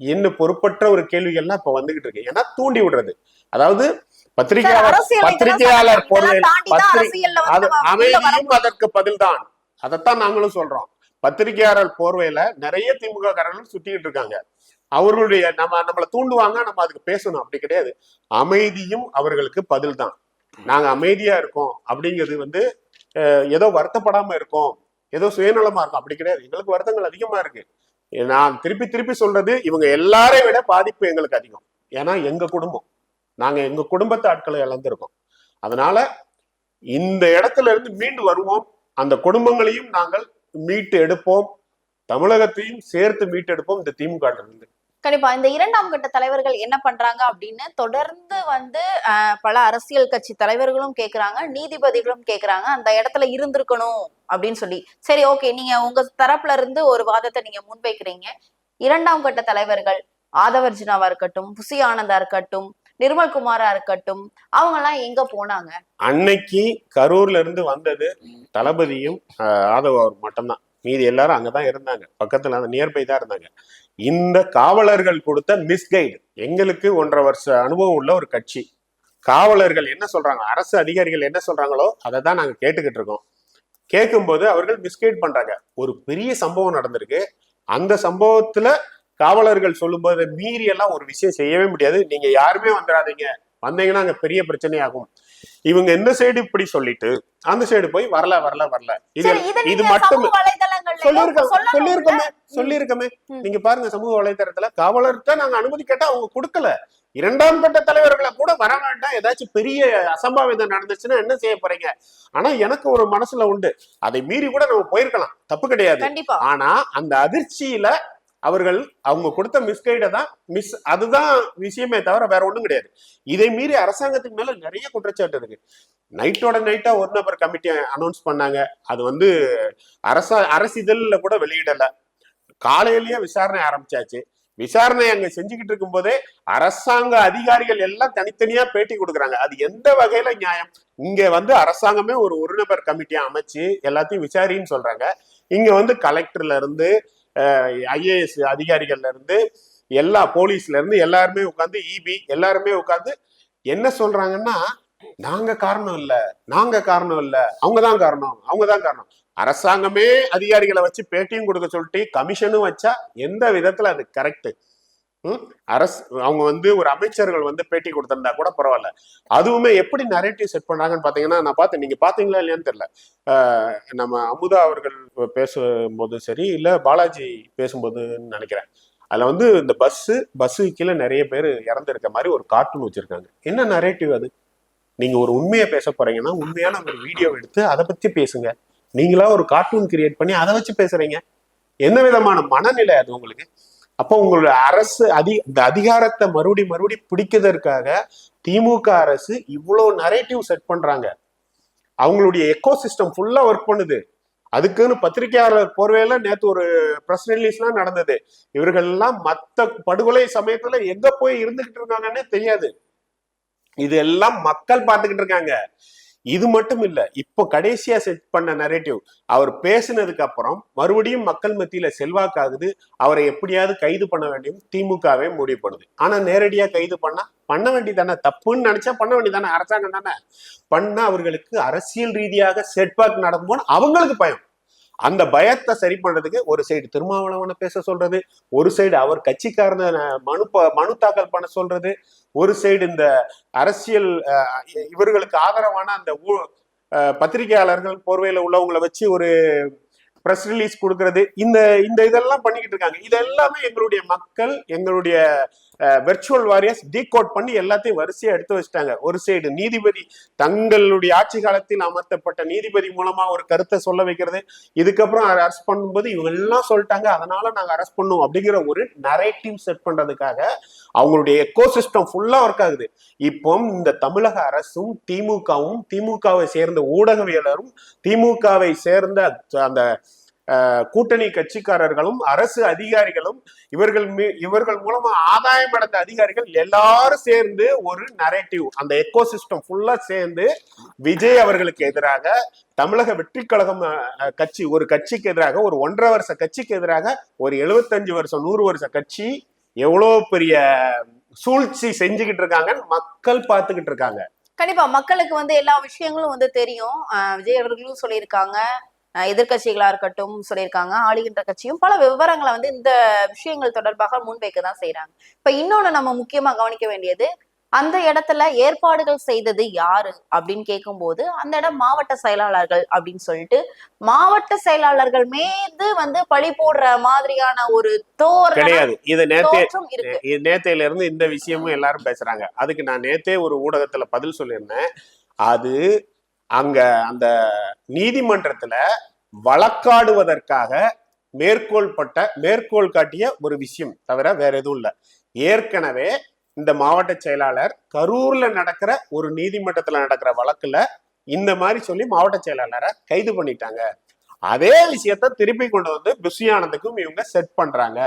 A: என்ன பொறுப்பற்ற ஒரு கேள்விகள்லாம் இப்ப வந்துகிட்டு இருக்கு. ஏன்னா தூண்டி விடுறது. அதாவது பத்திரிகையாளர்
B: தான்
A: அமைதியும் அதற்கு பதில்தான். அதைத்தான் நாங்களும் சொல்றோம். பத்திரிகையாளர் போர்வையில நிறைய திமுக காரர்கள் சுத்திக்கிட்டு இருக்காங்க. அவர்களுடைய நம்ம நம்மளை தூண்டுவாங்க நம்ம அதுக்கு பேசணும். அப்படி கிடையாது. அமைதியும் அவர்களுக்கு பதில்தான். நாங்க அமைதியா இருக்கோம் அப்படிங்கிறது வந்து ஏதோ வருத்தப்படாம இருக்கோம். ஏதோ சுயநலமா இருக்கும். அப்படி கிடையாது. எங்களுக்கு வருத்தங்கள் அதிகமா இருக்கு. நான் திருப்பி திருப்பி சொல்றது இவங்க எல்லாரையும் விட பாதிப்பு எங்களுக்கு அதிகம். ஏன்னா எங்க குடும்பம். நாங்கள் எங்க குடும்பத்து ஆட்களை இழந்திருக்கோம். அதனால இந்த இடத்துல இருந்து மீண்டு வருவோம். அந்த குடும்பங்களையும் நாங்கள் மீட்டு எடுப்போம். தமிழகத்தையும் சேர்த்து மீட்டு எடுப்போம். இந்த திமுக இருந்து
B: கண்டிப்பா. இந்த இரண்டாம் கட்ட தலைவர்கள் என்ன பண்றாங்க அப்படின்னு தொடர்ந்து வந்து பல அரசியல் கட்சி தலைவர்களும் கேக்குறாங்க நீதிபதிகளும் கேக்குறாங்க. அந்த இடத்துல இருந்திருக்கணும் அப்படின்னு சொல்லி. சரி ஓகே. நீங்க உங்க தரப்புல இருந்து ஒரு வாதத்தை நீங்க முன்வைக்கிறீங்க. இரண்டாம் கட்ட தலைவர்கள் ஆதவர்ஜுனாவா இருக்கட்டும் புசி ஆனந்தா இருக்கட்டும் நிர்மல்குமாரா இருக்கட்டும் அவங்க எல்லாம் எங்க போனாங்க?
A: அன்னைக்கு கரூர்ல இருந்து வந்தது தளபதியும் ஆஹ், ஆதவ் அவர் மட்டும்தான். மீதி எல்லாரும் அங்கதான் இருந்தாங்க. பக்கத்துல அந்த நியர்பை தான் இருந்தாங்க. இந்த காவலர்கள் கொடுத்த மிஸ்கைடு எங்களுக்கு ஒன்றரை வருஷ அனுபவம் உள்ள ஒரு கட்சி. காவலர்கள் என்ன சொல்றாங்க? அரசு அதிகாரிகள் என்ன சொல்றாங்களோ அதை தான் நாங்க கேட்டுக்கிட்டு இருக்கோம். கேட்கும்போது அவர்கள் மிஸ்கைட் பண்றாங்க. ஒரு பெரிய சம்பவம் நடந்திருக்கு. அந்த சம்பவத்துல காவலர்கள் சொல்லும்போது மீறி எல்லாம் ஒரு விஷயம் செய்யவே முடியாது. நீங்க யாருமே வந்துடாதீங்க. வந்தீங்கன்னா அங்க பெரிய பிரச்சனையாகும். இவங்க இந்த சைடு இப்படி சொல்லிட்டு அந்த சைடு போய் வரல வரல வரல. இது
B: இத
A: மட்டும் சொல்லியிருக்கோம் சொல்லியிருக்கோமே. நீங்க பாருங்க சமூக வலைதளத்துல காவலர்கிட்ட நாங்க அனுமதி கேட்டா அவங்க கொடுக்கல. இரண்டாம் கட்ட தலைவர்களை கூட வர வேண்டாம். ஏதாச்சும் பெரிய அசம்பாவிதம் நடந்துச்சுன்னா என்ன செய்ய போறீங்க? ஆனா எனக்கு ஒரு மனசுல உண்டு. அதை மீறி கூட நம்ம போயிருக்கலாம். தப்பு கிடையாது. ஆனா அந்த அதிர்ச்சியில அவர்கள் அவங்க கொடுத்த மிஸ்கைடை தான் மிஸ் அதுதான் விஷயமே தவிர வேற ஒன்றும் கிடையாது. இதை மீறி அரசாங்கத்துக்கு மேல நிறைய குற்றச்சாட்டு இருக்கு. நைட்டோட நைட்டா ஒரு நபர் கமிட்டி அனௌன்ஸ் பண்ணாங்க. அது வந்து அரச அரசிதழ்ல கூட வெளியிடல. காலையிலேயே விசாரணை ஆரம்பிச்சாச்சு. விசாரணை அங்க செஞ்சுக்கிட்டு இருக்கும் போதே அரசாங்க அதிகாரிகள் எல்லாம் தனித்தனியா பேட்டி கொடுக்குறாங்க. அது எந்த வகையில நியாயம்? இங்க வந்து அரசாங்கமே ஒரு ஒரு நபர் கமிட்டியை அமைச்சு எல்லாத்தையும் விசாரின்னு சொல்றாங்க. இங்க வந்து கலெக்டர்ல இருந்து ஐஏஎஸ் அதிகாரிகள்ல இருந்து எல்லா போலீஸ்ல இருந்து எல்லாருமே உட்காந்து இபி எல்லாருமே உட்காந்து என்ன சொல்றாங்கன்னா நாங்க காரணம் இல்ல நாங்க காரணம் இல்ல அவங்க தான் காரணம் அவங்க தான் காரணம். அரசாங்கமே அதிகாரிகளை வச்சு பேட்டியும் கொடுக்க சொல்லிட்டு கமிஷனும் வச்சா எந்த விதத்துல அது கரெக்ட் அரசு அவங்க வந்து ஒரு அமைச்சர்கள் வந்து பேட்டி கொடுத்திருந்தா கூட பரவாயில்ல. அதுவுமே எப்படி நரேட்டிவ் செட் பண்றாங்கன்னு பாத்தீங்கன்னா நான் பார்த்தேன் நீங்க பாத்தீங்களா இல்லையான்னு தெரியல. நம்ம அமுதா அவர்கள் பேசும்போது சரி இல்ல பாலாஜி பேசும்போதுன்னு நினைக்கிறேன். அதுல வந்து இந்த பஸ் பஸ்ஸு கீழே நிறைய பேர் இறந்துருக்க மாதிரி ஒரு கார்ட்டூன் வச்சிருக்காங்க. என்ன நரேட்டிவ் அது? நீங்க ஒரு உண்மையை பேச போறீங்கன்னா உண்மையான ஒரு வீடியோ எடுத்து அதை பத்தி பேசுங்க. நீங்களா ஒரு கார்ட்டூன் கிரியேட் பண்ணி அதை வச்சு பேசுறீங்க. என்ன விதமான மனநிலை அது உங்களுக்கு? அப்போ உங்களுடைய அரசு அதி இந்த அதிகாரத்தை மறுபடி மறுபடி பிடிக்கிறதற்காக திமுக அரசு இவ்வளவு நரேட்டிவ் செட் பண்றாங்க. அவங்களுடைய எக்கோ சிஸ்டம் ஃபுல்லா ஒர்க் பண்ணுது. அதுக்குன்னு பத்திரிகையாளர் போர்வையில நேத்து ஒரு ப்ரெஸ் ரிலீஸ்லாம் நடந்தது. இவர்கள் எல்லாம் மத்த படுகொலை சமயத்துல எங்க போய் இருந்துகிட்டு இருக்காங்கன்னே தெரியாது. இது எல்லாம் மக்கள் பார்த்துக்கிட்டு இருக்காங்க. இது மட்டும் இல்ல இப்போ கடைசியா செட் பண்ண நரேட்டிவ் அவர் பேசினதுக்கு அப்புறம் மறுபடியும் மக்கள் மத்தியில செல்வாக்காகுது அவரை எப்படியாவது கைது பண்ண வேண்டியும் திமுகவே முடிவு பண்ணுது ஆனா நேரடியா கைது பண்ணா பண்ண வேண்டியதானே? தப்புன்னு நினைச்சா பண்ண வேண்டியதானே? அரசாங்கம் தானே? பண்ணா அவர்களுக்கு அரசியல் ரீதியாக செட்பேக் நடக்கும்போது அவங்களுக்கு பயம். அந்த பயத்தை சரி பண்றதுக்கு ஒரு சைடு திருமாவளவனை பேச சொல்றது ஒரு சைடு அவர் கட்சிக்காரன மனு மனு தாக்கல் பண்ண சொல்றது ஒரு சைடு இந்த அரசியல் அஹ், இவர்களுக்கு ஆதரவான அந்த ஊ- பத்திரிகையாளர்கள் போர்வையில உள்ளவங்களை வச்சு ஒரு ப்ரெஸ் ரிலீஸ் கொடுக்கறது. இந்த இந்த இதெல்லாம் பண்ணிக்கிட்டு இருக்காங்க. இது எல்லாமே எங்களுடைய மக்கள் எங்களுடைய வெர்ச்சுவல் வாரியர்ஸ் டீகோட் பண்ணி எல்லாத்தையும் வரிசையாக எடுத்து வச்சிட்டாங்க. ஒரு சைடு நீதிபதி தங்களுடைய ஆட்சி காலத்தில் அமர்த்தப்பட்ட நீதிபதி மூலமா ஒரு கருத்தை சொல்ல வைக்கிறது. இதுக்கப்புறம் அரெஸ்ட் பண்ணும்போது இவங்க எல்லாம் சொல்லிட்டாங்க அதனால நாங்க அரெஸ்ட் பண்ணுவோம் அப்படிங்கிற ஒரு நரேட்டிவ் செட் பண்றதுக்காக அவங்களுடைய எக்கோ சிஸ்டம் ஃபுல்லா ஒர்க் ஆகுது. இப்போ இந்த தமிழக அரசும் திமுகவும் திமுகவை சேர்ந்த ஊடகவியலரும் திமுகவை சேர்ந்த அந்த கூட்டணி கட்சிக்காரர்களும் அரசு அதிகாரிகளும் இவர்கள் இவர்கள் மூலமா ஆதாயம் அடைந்த அதிகாரிகள் எல்லாரும் சேர்ந்து ஒரு நரேட்டிவ் அந்த எக்கோ சிஸ்டம் ஃபுல்லா சேர்ந்து விஜய் அவர்களுக்கு எதிராக தமிழக வெற்றி கழகம் கட்சி ஒரு கட்சிக்கு எதிராக ஒரு ஒன்றரை வருஷ கட்சிக்கு எதிராக ஒரு எழுபத்தஞ்சு வருஷம் நூறு வருஷ கட்சி எவ்வளவு பெரிய சூழ்ச்சி செஞ்சுக்கிட்டு இருக்காங்கன்னு மக்கள் பார்த்துக்கிட்டு இருக்காங்க.
B: கண்டிப்பா மக்களுக்கு வந்து எல்லா விஷயங்களும் வந்து தெரியும். விஜய் அவர்களும் சொல்லியிருக்காங்க. ஆஹ் எதிர்க்கட்சிகளா இருக்கட்டும் சொல்லியிருக்காங்க. ஆளுகின்ற கட்சியும் பல விவரங்களை வந்து இந்த விஷயங்கள் தொடர்பாக முன்வைக்க தான் செய்யறாங்க இப்ப இன்னொன்னு நம்ம முக்கியமா கவனிக்க வேண்டியது அந்த இடத்துல ஏற்பாடுகள் செய்தது யாரு அப்படின்னு கேட்கும்போது அந்த இடம் மாவட்ட செயலாளர்கள் அப்படின்னு சொல்லிட்டு மாவட்ட செயலாளர்கள் மீது வந்து பழி போடுற மாதிரியான ஒரு தோரண
A: கிடையாது. இது நேத்தே நேத்தையில இருந்து இந்த விஷயமும் எல்லாரும் பேசுறாங்க. அதுக்கு நான் நேத்தே ஒரு ஊடகத்துல பதில் சொல்லியிருந்தேன். அது அங்க அந்த நீதிமன்றத்துல வழக்காடுவதற்காக மேற்கோள்பட்ட மேற்கோள் காட்டிய ஒரு விஷயம் தவிர வேற எதுவும் இல்ல. ஏற்கனவே இந்த மாவட்ட செயலாளர் கரூர்ல நடக்கிற ஒரு நீதிமன்றத்துல நடக்கிற வழக்குல இந்த மாதிரி சொல்லி மாவட்ட செயலாளரை கைது பண்ணிட்டாங்க. அதே விஷயத்த திருப்பி கொண்டு வந்து புஷியானந்துக்கும் இவங்க செட் பண்றாங்க.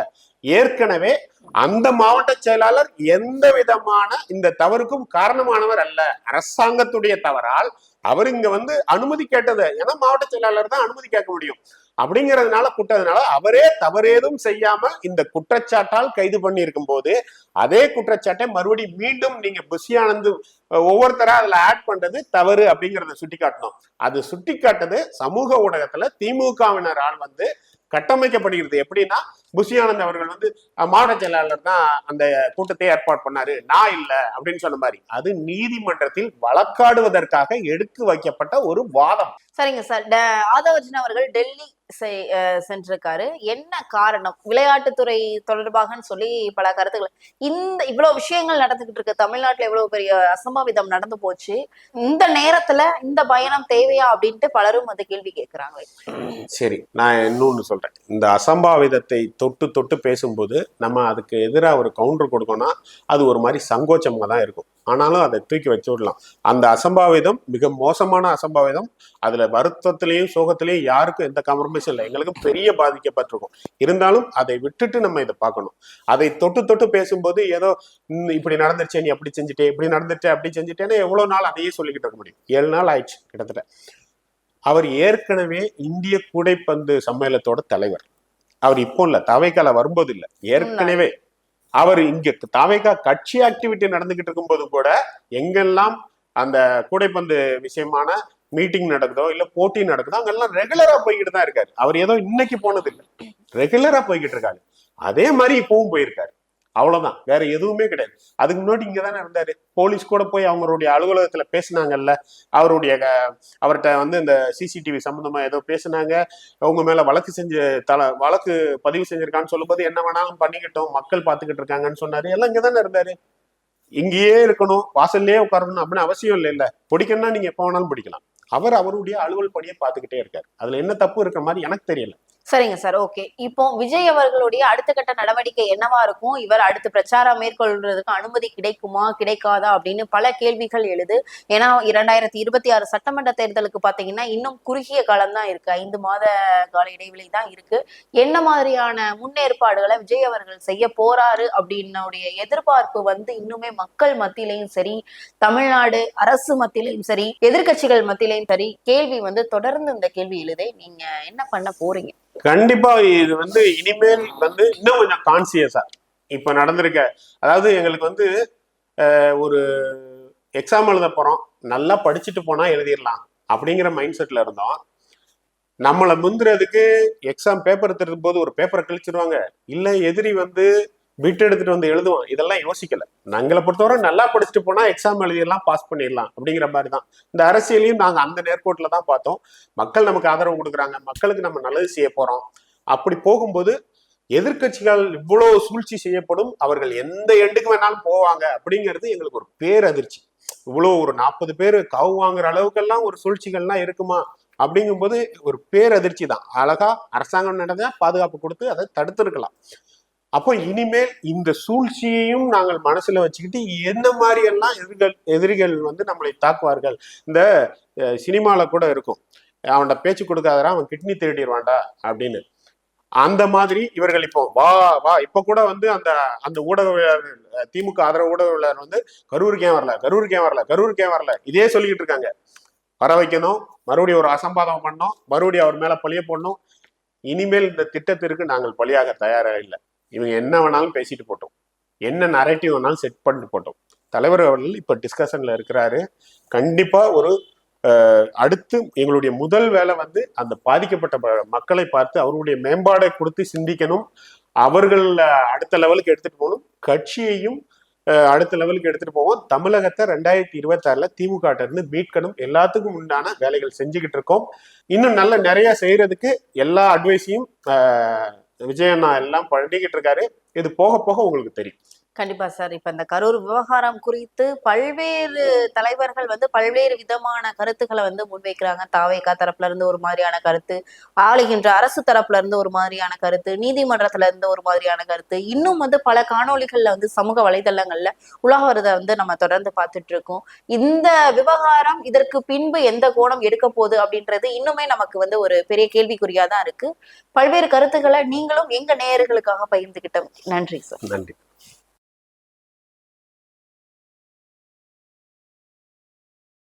A: ஏற்கனவே அந்த மாவட்ட செயலாளர் எந்த விதமான இந்த தவறுக்கும் காரணமானவர் அல்ல. அரசாங்கத்துடைய தவறால் அவர் இங்க வந்து அனுமதி கேட்டது ஏன்னா மாவட்ட செயலாளர் தான் அனுமதி கேட்க முடியும். அப்படிங்கறதுனால குட்டதுனால அவரே தவறேதும் செய்யாம இந்த குற்றச்சாட்டால் கைது பண்ணியிருக்கும் போது அதே குற்றச்சாட்டை மறுபடியும் மீண்டும் நீங்க புஷியானந்து ஒவ்வொருத்தரா அதுல ஆட் பண்றது தவறு அப்படிங்கறத சுட்டி காட்டணும் அது சுட்டி காட்டுது சமூக ஊடகத்துல திமுகவினரால் வந்து கட்டமைக்கப்படுகிறது. எப்படின்னா புஷியானந்த் அவர்கள் வந்து மாவட்ட செயலாளர் தான் அந்த கூட்டத்தை ஏற்பாடு பண்ணாரு. நான் இல்ல அப்படின்னு சொன்ன மாதிரி. அது நீதிமன்றத்தில் வழக்காடுவதற்காக எடுத்து வைக்கப்பட்ட ஒரு வாதம்.
B: சரிங்க சார். ஆதவர்ஜன் அவர்கள் டெல்லி சென்றிருக்காரு. என்ன காரணம்? விளையாட்டுத்துறை தொடர்பாகன்னு சொல்லி பல கருத்துக்கள். இந்த இவ்வளவு விஷயங்கள் நடந்துகிட்டு இருக்கு. தமிழ்நாட்டுல இவ்வளவு பெரிய அசம்பாவிதம் நடந்து போச்சு. இந்த நேரத்துல இந்த பயணம் தேவையா அப்படின்ட்டு பலரும் வந்து கேள்வி கேட்கிறாங்க.
A: சரி. நான் இன்னொன்னு சொல்றேன். இந்த அசம்பாவிதத்தை தொட்டு தொட்டு பேசும்போது நம்ம அதுக்கு எதிராக ஒரு கவுண்டர் கொடுக்கணும்னா அது ஒரு மாதிரி சங்கோச்சமாக தான் இருக்கும். ஆனாலும் அதை தூக்கி வச்சு விடலாம் அந்த அசம்பாவிதம் மிக மோசமான அசம்பாவிதம் அதுல வருத்தத்திலையும் சோகத்திலையும் யாருக்கும் எந்த காம்ப்ரமைஸும் இல்லை. எங்களுக்கு பெரிய பாதிக்கப்பட்டிருக்கும். இருந்தாலும் அதை விட்டுட்டு நம்ம இதை பார்க்கணும். அதை தொட்டு தொட்டு பேசும்போது ஏதோ "ம், இப்படி நடந்துருச்சே நீ அப்படி செஞ்சுட்டே இப்படி நடந்துட்டே அப்படி செஞ்சுட்டேன்னு எவ்வளவு நாள் அதையே சொல்லிக்கிட்டு இருக்க முடியும். ஏழு நாள் ஆயிடுச்சு கிட்டத்தட்ட. அவர் ஏற்கனவே இந்திய கூடைப்பந்து சம்மேளத்தோட தலைவர். அவர் இப்போ இல்ல தவைக்கால வரும்போது இல்ல. ஏற்கனவே அவர் இங்க தாவேக்கா கட்சி ஆக்டிவிட்டி நடந்துகிட்டு இருக்கும்போது கூட எங்கெல்லாம் அந்த கூடைப்பந்து விஷயமான மீட்டிங் நடக்குதோ இல்ல போட்டி நடக்குதோ அங்கெல்லாம் ரெகுலரா போய்கிட்டு தான் இருக்காரு. அவர் ஏதோ இன்னைக்கு போனது இல்லை ரெகுலரா போய்கிட்டு இருக்காரு. அதே மாதிரி இப்பவும் போயிருக்காரு. அவ்வளவுதான். வேற எதுவுமே கிடையாது. அதுக்கு முன்னாடி இங்கே தானே இருந்தாரு. போலீஸ் கூட போய் அவங்களுடைய அலுவலகத்துல பேசினாங்கல்ல. அவருடைய அவர்கிட்ட வந்து இந்த சிசிடிவி சம்பந்தமா ஏதோ பேசுனாங்க. அவங்க மேல வழக்கு செஞ்சு தல வழக்கு பதிவு செஞ்சிருக்கான்னு சொல்லும்போது என்ன வேணாலும் பண்ணிக்கிட்டோம். மக்கள் பார்த்துக்கிட்டு இருக்காங்கன்னு சொன்னாரு. எல்லாம் இங்க தானே இருந்தாரு. இங்கேயே இருக்கணும். வாசல்லே உட்காரணும் அப்படின்னு அவசியம் இல்லை இல்ல. பிடிக்கணும்னா நீங்க எப்போ வேணாலும் பிடிக்கலாம். அவர் அவருடைய அலுவல் பணியை பார்த்துக்கிட்டே இருக்காரு. அதுல என்ன தப்பு இருக்கிற மாதிரி எனக்கு தெரியல.
B: சரிங்க சார் ஓகே. இப்போ விஜய் அவர்களுடைய அடுத்த கட்ட நடவடிக்கை என்னவா இருக்கும்? இவர் அடுத்து பிரச்சாரம் மேற்கொள்றதுக்கு அனுமதி கிடைக்குமா கிடைக்காதா அப்படின்னு பல கேள்விகள் எழுது. ஏன்னா இரண்டாயிரத்தி இருபத்தி ஆறு சட்டமன்ற தேர்தலுக்கு பாத்தீங்கன்னா இன்னும் குறுகிய காலம் தான் இருக்கு. ஐந்து மாத கால இடைவெளி தான் இருக்கு. என்ன மாதிரியான முன்னேற்பாடுகளை விஜய் அவர்கள் செய்ய போறாரு அப்படின்னுடைய எதிர்பார்ப்பு வந்து இன்னுமே மக்கள் மத்தியிலையும் சரி தமிழ்நாடு அரசு மத்தியிலையும் சரி எதிர்க்கட்சிகள் மத்தியிலையும் சரி கேள்வி வந்து தொடர்ந்து இந்த கேள்வி எழுதே நீங்க என்ன பண்ண போறீங்க?
A: கண்டிப்பா இது வந்து இனிமேல் வந்து இன்னும் கொஞ்சம் கான்சியஸா இப்ப நடந்திருக்க. அதாவது எங்களுக்கு வந்து ஒரு எக்ஸாம் எழுத போறோம். நல்லா படிச்சுட்டு போனா எழுதிடலாம் அப்படிங்கிற மைண்ட் செட்ல இருந்தோம். நம்மளை முந்துறதுக்கு எக்ஸாம் பேப்பர் திருடும் போது ஒரு பேப்பரை கழிச்சிருவாங்க. இல்ல எதிரி வந்து பிட் எடுத்துட்டு வந்து எழுதுவான் இதெல்லாம் யோசிக்கல. நாங்களை பொறுத்தவரை நல்லா படிச்சுட்டு போனா எக்ஸாம் எழுதியெல்லாம் பாஸ் பண்ணிடலாம் அப்படிங்கிற மாதிரி தான் இந்த அரசியலையும் நாங்க அந்த நேர்கோட்டில் தான் பார்த்தோம். மக்கள் நமக்கு ஆதரவு கொடுக்குறாங்க. மக்களுக்கு நம்ம நல்லது செய்ய போறோம். அப்படி போகும்போது எதிர்க்கட்சிகள் இவ்வளவு சூழ்ச்சி செய்யப்படும். அவர்கள் எந்த எண்டுக்கு வேணாலும் போவாங்க அப்படிங்கிறது எங்களுக்கு ஒரு பேரதிர்ச்சி. இவ்வளவு ஒரு நாற்பது பேர் கவு வாங்குற அளவுக்கெல்லாம் ஒரு சூழ்ச்சிகள்லாம் இருக்குமா அப்படிங்கும்போது ஒரு பேரதிர்ச்சி தான். அழகா அரசாங்கம் நடந்தா பாதுகாப்பு கொடுத்து அதை தடுத்திருக்கலாம். அப்போ இனிமேல் இந்த சூழ்ச்சியையும் நாங்கள் மனசுல வச்சுக்கிட்டு என்ன மாதிரியெல்லாம் எதிர்கள் எதிரிகள் எதிரிகள் வந்து நம்மளை தாக்குவார்கள்? இந்த அஹ், சினிமால கூட இருக்கும். அவன்கிட்ட பேச்சு கொடுக்காதரா அவன் கிட்னி திருடிடுவான்டா அப்படின்னு. அந்த மாதிரி இவர்கள் இப்போ வா வா. இப்ப கூட வந்து அந்த அந்த ஊடகவியலாளர் திமுக ஆதரவு ஊடகவியலாளர் வந்து கரூருக்கே வரல கரூருக்கே வரல கரூருக்கே வரல. இதே சொல்லிக்கிட்டு இருக்காங்க. வர வைக்கணும் மறுபடியும் ஒரு அசம்பாதம் பண்ணோம் மறுபடியும் அவர் மேல பழிய போடணும். இனிமேல் இந்த திட்டத்திற்கு நாங்கள் பலியாக தயாராக இல்லை. இவங்க என்ன வேணாலும் பேசிட்டு போட்டோம். என்ன நரேட்டிவ் வேணாலும் செட் பண்ணிட்டு போட்டோம். தலைவர் அவர்கள் இப்போ டிஸ்கஷனில் இருக்கிறாரு. கண்டிப்பாக ஒரு அடுத்து எங்களுடைய முதல் வேலை வந்து அந்த பாதிக்கப்பட்ட ம- மக்களை பார்த்து அவர்களுடைய மேம்பாடை கொடுத்து சிந்திக்கணும். அவர்கள் அடுத்த லெவலுக்கு எடுத்துட்டு போகணும். கட்சியையும் அடுத்த லெவலுக்கு எடுத்துட்டு போவோம். தமிழகத்தை ரெண்டாயிரத்தி இருபத்தாறில் ஆறுல திமுக இருந்து மீட்கணும். எல்லாத்துக்கும் உண்டான வேலைகள் செஞ்சுக்கிட்டு இருக்கோம். இன்னும் நல்ல நிறைய செய்யறதுக்கு எல்லா அட்வைஸையும் விஜயண்ணா எல்லாம் பண்ணிக்கிட்டு இருக்காரு. இது போக போக உங்களுக்கு தெரியும்.
B: கண்டிப்பா சார். இப்ப இந்த கரூர் விவகாரம் குறித்து பல்வேறு தலைவர்கள் வந்து பல்வேறு விதமான கருத்துக்களை வந்து முன்வைக்கிறாங்க. தாவேகா தரப்புல இருந்து ஒரு மாதிரியான கருத்து ஆளுகின்ற அரசு தரப்புல இருந்து ஒரு மாதிரியான கருத்து நீதிமன்றத்துல இருந்து ஒரு மாதிரியான கருத்து. இன்னும் வந்து பல காணொலிகள்ல வந்து சமூக வலைதளங்கள்ல உலகவரத வந்து நம்ம தொடர்ந்து பார்த்துட்டு இருக்கோம் இந்த விவகாரம் இதற்கு பின்பு எந்த கோணம் எடுக்க போகுது அப்படின்றது இன்னுமே நமக்கு வந்து ஒரு பெரிய கேள்விக்குறியா தான் இருக்கு. பல்வேறு கருத்துக்களை நீங்களும் எங்க நேயர்களுக்காக பகிர்ந்துகிட்டோம். நன்றி சார்.
A: நன்றி.